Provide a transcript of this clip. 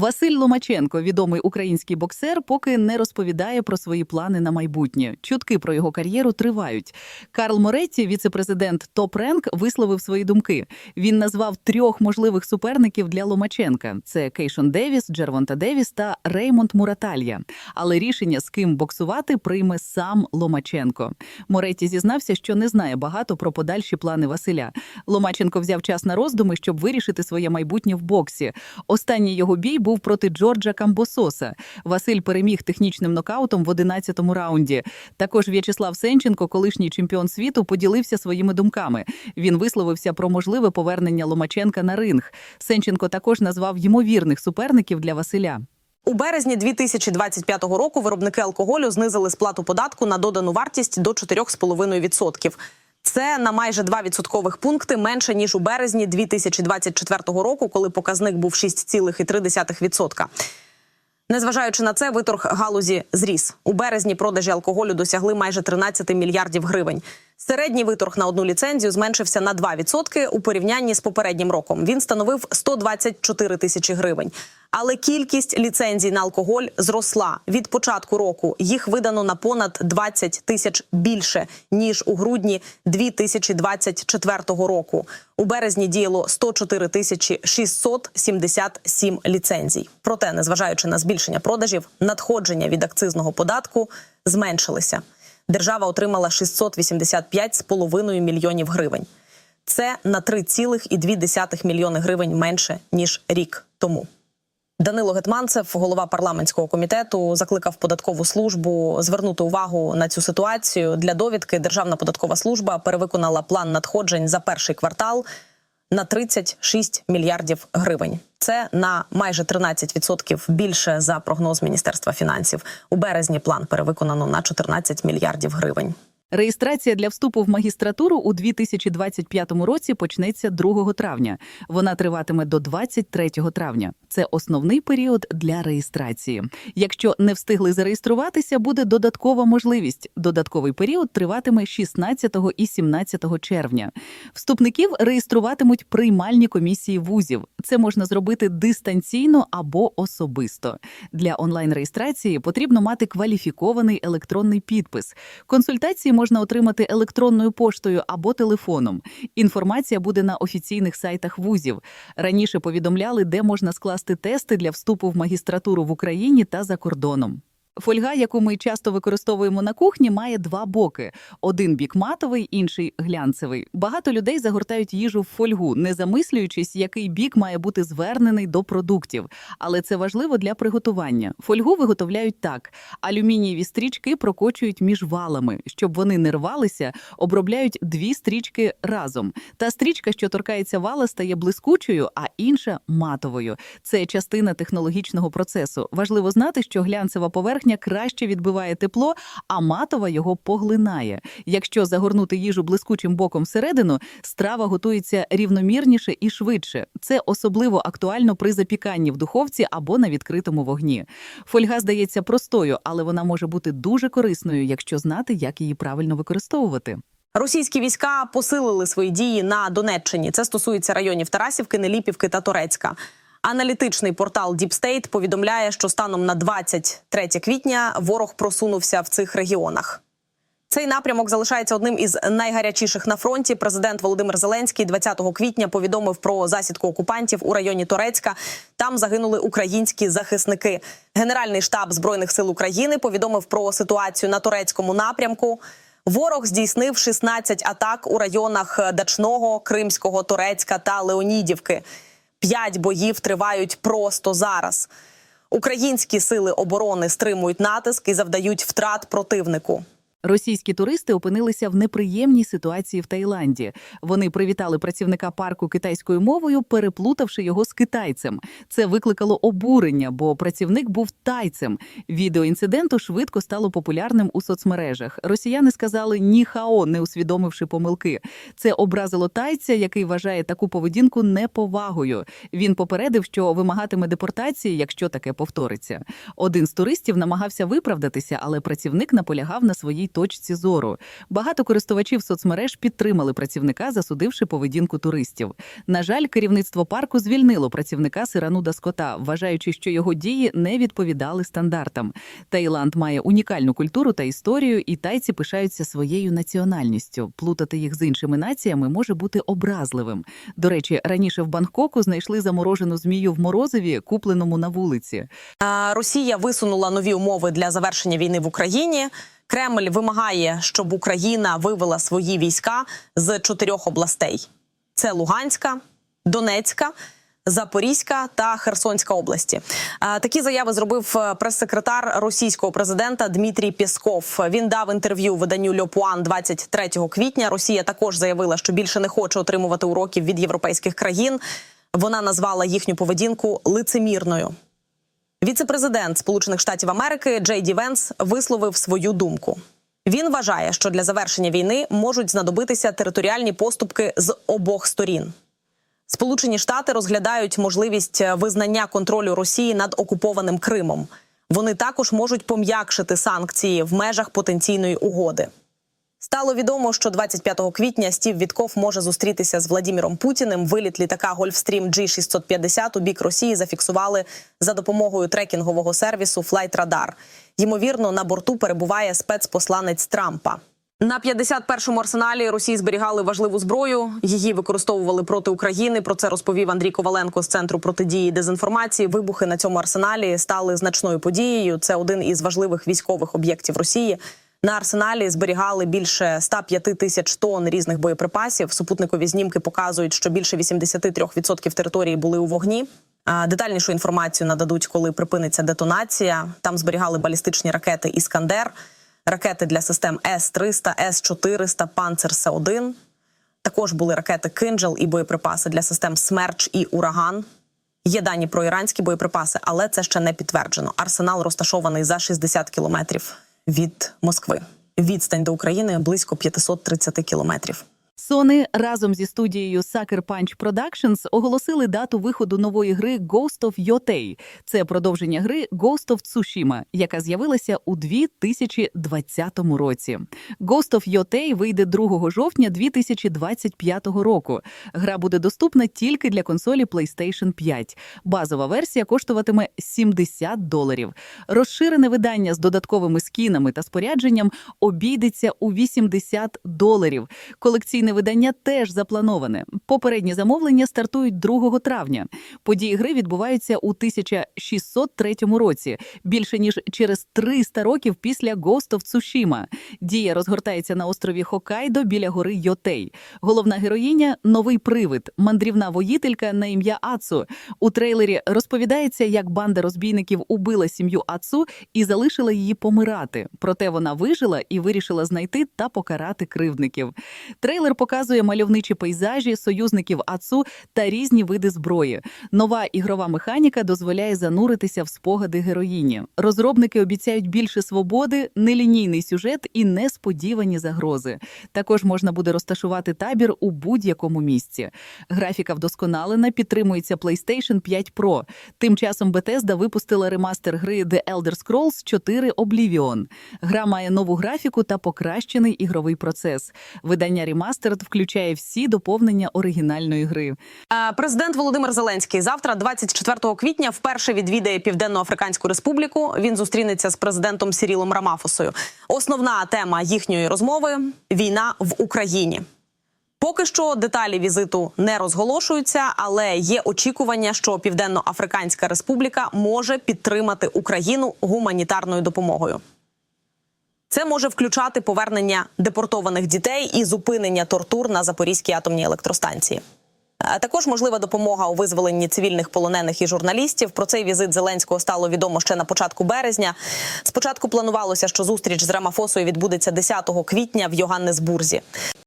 Василь Ломаченко, відомий український боксер, поки не розповідає про свої плани на майбутнє. Чутки про його кар'єру тривають. Карл Моретті, віцепрезидент Топ Ренк, висловив свої думки. Він назвав трьох можливих суперників для Ломаченка: це Кейшон Девіс, Джервонта Девіс та Реймонд Мураталья. Але рішення, з ким боксувати, прийме сам Ломаченко. Моретті зізнався, що не знає багато про подальші плани Василя. Ломаченко взяв час на роздуми, щоб вирішити своє майбутнє в боксі. Останній його бій був проти Джорджа Камбососа. Василь переміг технічним нокаутом в 11-му раунді. Також В'ячеслав Сенченко, колишній чемпіон світу, поділився своїми думками. Він висловився про можливе повернення Ломаченка на ринг. Сенченко також назвав ймовірних суперників для Василя. У березні 2025 року виробники алкоголю знизили сплату податку на додану вартість до 4,5%. Це на майже 2 відсоткових пункти менше ніж у березні 2024 року, коли показник був 6,3%. Незважаючи на це, виторг галузі зріс. У березні продажі алкоголю досягли майже 13 мільярдів гривень. Середній виторг на одну ліцензію зменшився на 2% у порівнянні з попереднім роком. Він становив 124 тисячі гривень. Але кількість ліцензій на алкоголь зросла від початку року. Їх видано на понад 20 тисяч більше ніж у грудні 2024 року. У березні діяло 104 тисячі 677 ліцензій. Проте, незважаючи на збільшення продажів, надходження від акцизного податку зменшилися. Держава отримала 685,5 мільйонів гривень. Це на 3,2 мільйони гривень менше ніж рік тому. Данило Гетманцев, голова парламентського комітету, закликав податкову службу звернути увагу на цю ситуацію. Для довідки Державна податкова служба перевиконала план надходжень за перший квартал на 36 мільярдів гривень. Це на майже 13% більше за прогноз Міністерства фінансів. У березні план перевиконано на 14 мільярдів гривень. Реєстрація для вступу в магістратуру у 2025 році почнеться 2 травня. Вона триватиме до 23 травня. Це основний період для реєстрації. Якщо не встигли зареєструватися, буде додаткова можливість. Додатковий період триватиме 16 і 17 червня. Вступників реєструватимуть приймальні комісії вузів. Це можна зробити дистанційно або особисто. Для онлайн-реєстрації потрібно мати кваліфікований електронний підпис. Консультації можна отримати електронною поштою або телефоном. Інформація буде на офіційних сайтах вузів. Раніше повідомляли, де можна скласти тести для вступу в магістратуру в Україні та за кордоном. Фольга, яку ми часто використовуємо на кухні, має два боки: один бік матовий, інший глянцевий. Багато людей загортають їжу в фольгу, не замислюючись, який бік має бути звернений до продуктів. Але це важливо для приготування. Фольгу виготовляють так: алюмінієві стрічки прокочують між валами, щоб вони не рвалися, обробляють дві стрічки разом. Та стрічка, що торкається вала, стає блискучою, а інша матовою. Це частина технологічного процесу. Важливо знати, що глянцева поверхня краще відбиває тепло, а матова його поглинає. Якщо загорнути їжу блискучим боком всередину, страва готується рівномірніше і швидше. Це особливо актуально при запіканні в духовці або на відкритому вогні. Фольга здається простою, але вона може бути дуже корисною, якщо знати, як її правильно використовувати. Російські війська посилили свої дії на Донеччині. Це стосується районів Тарасівки, Неліпівки та Торецька. Аналітичний портал Deep State повідомляє, що станом на 23 квітня ворог просунувся в цих регіонах. Цей напрямок залишається одним із найгарячіших на фронті. Президент Володимир Зеленський 20 квітня повідомив про засідку окупантів у районі Торецька. Там загинули українські захисники. Генеральний штаб збройних сил України повідомив про ситуацію на турецькому напрямку. Ворог здійснив 16 атак у районах Дачного, Кримського, Торецька та Леонідівки. П'ять боїв тривають просто зараз. Українські сили оборони стримують натиск і завдають втрат противнику. Російські туристи опинилися в неприємній ситуації в Таїланді. Вони привітали працівника парку китайською мовою, переплутавши його з китайцем. Це викликало обурення, бо працівник був тайцем. Відео інциденту швидко стало популярним у соцмережах. Росіяни сказали ніхао, не усвідомивши помилки. Це образило тайця, який вважає таку поведінку неповагою. Він попередив, що вимагатиме депортації, якщо таке повториться. Один з туристів намагався виправдатися, але працівник наполягав на своїй точці зору. Багато користувачів соцмереж підтримали працівника, засудивши поведінку туристів. На жаль, керівництво парку звільнило працівника Сирануда Скота, вважаючи, що його дії не відповідали стандартам. Таїланд має унікальну культуру та історію, і тайці пишаються своєю національністю. Плутати їх з іншими націями може бути образливим. До речі, раніше в Бангкоку знайшли заморожену змію в морозиві, купленому на вулиці. Росія висунула нові умови для завершення війни в Україні. Кремль вимагає, щоб Україна вивела свої війська з чотирьох областей: це Луганська, Донецька. Запорізька та Херсонська області такі заяви зробив е, прес-секретар російського президента Дмитрій Пєсков. Він дав інтерв'ю виданню Льопуан 23 квітня. Росія також заявила, що більше не хоче отримувати уроків від європейських країн. Вона назвала їхню поведінку лицемірною. Віце-президент Сполучених Штатів Америки Джей Ді Венс висловив свою думку. Він вважає, що для завершення війни можуть знадобитися територіальні поступки з обох сторін. Сполучені Штати розглядають можливість визнання контролю Росії над окупованим Кримом. Вони також можуть пом'якшити санкції в межах потенційної угоди. Стало відомо, що 25 квітня Стів Вітков може зустрітися з Владіміром Путіним. Виліт літака Гольфстрім G650 у бік Росії зафіксували за допомогою трекінгового сервісу Radar. Ймовірно, на борту перебуває спецпосланець Трампа. На 51-му арсеналі Росії зберігали важливу зброю. Її використовували проти України. Про це розповів Андрій Коваленко з центру протидії дезінформації. Вибухи на цьому арсеналі стали значною подією. Це один із важливих військових об'єктів Росії. На арсеналі зберігали більше 105 тисяч тонн різних боєприпасів. Супутникові знімки показують, що більше 83% території були у вогні. Детальнішу інформацію нададуть, коли припиниться детонація. Там зберігали балістичні ракети Іскандер, ракети для систем С-300, С-400, Панцер С-1. Також були ракети Кинджал і боєприпаси для систем Смерч і Ураган. Є дані про іранські боєприпаси, але це ще не підтверджено. Арсенал розташований за 60 кілометрів від Москви. Відстань до України близько 530 кілометрів. Sony разом зі студією Sucker Punch Productions оголосили дату виходу нової гри Ghost of Yotei. Це продовження гри Ghost of Tsushima, яка з'явилася у 2020 році. Ghost of Yotei вийде 2 жовтня 2025 року. Гра буде доступна тільки для консолі PlayStation 5. Базова версія коштуватиме 70 доларів. Розширене видання з додатковими скінами та спорядженням обійдеться у 80 доларів. Колекційне видання теж заплановане. Попередні замовлення стартують 2 травня. Події гри відбуваються у 1603 році, більше ніж через 300 років після Ghost of Tsushima. Дія розгортається на острові Хокайдо біля гори Йотей. Головна героїня новий привид, мандрівна воїтелька на ім'я Ацу. У трейлері розповідається, як банда розбійників убила сім'ю Ацу і залишила її помирати. Проте вона вижила і вирішила знайти та покарати кривдників. Трейлер показує мальовничі пейзажі, союзників АЦУ та різні види зброї. Нова ігрова механіка дозволяє зануритися в спогади героїні. Розробники обіцяють більше свободи, нелінійний сюжет і несподівані загрози. Також можна буде розташувати табір у будь-якому місці. Графіка вдосконалена, підтримується PlayStation 5 Pro. Тим часом Bethesda випустила ремастер гри The Elder Scrolls 4 Oblivion. Гра має нову графіку та покращений ігровий процес. Видання Remastered включає всі доповнення оригінальної гри. Президент Володимир Зеленський завтра, 24 квітня, вперше відвідає Південно-Африканську Республіку. Він зустрінеться з президентом Сірілом Рамафосою. Основна тема їхньої розмови війна в Україні. Поки що деталі візиту не розголошуються, але є очікування, що Південно-Африканська Республіка може підтримати Україну гуманітарною допомогою. Це може включати повернення депортованих дітей і зупинення тортур на Запорізькій атомній електростанції. А Також можлива допомога у визволенні цивільних полонених і журналістів. Про цей візит Зеленського стало відомо ще на початку березня. Спочатку планувалося, що зустріч з Рамафосою відбудеться 10 квітня в Йоганнесбурзі.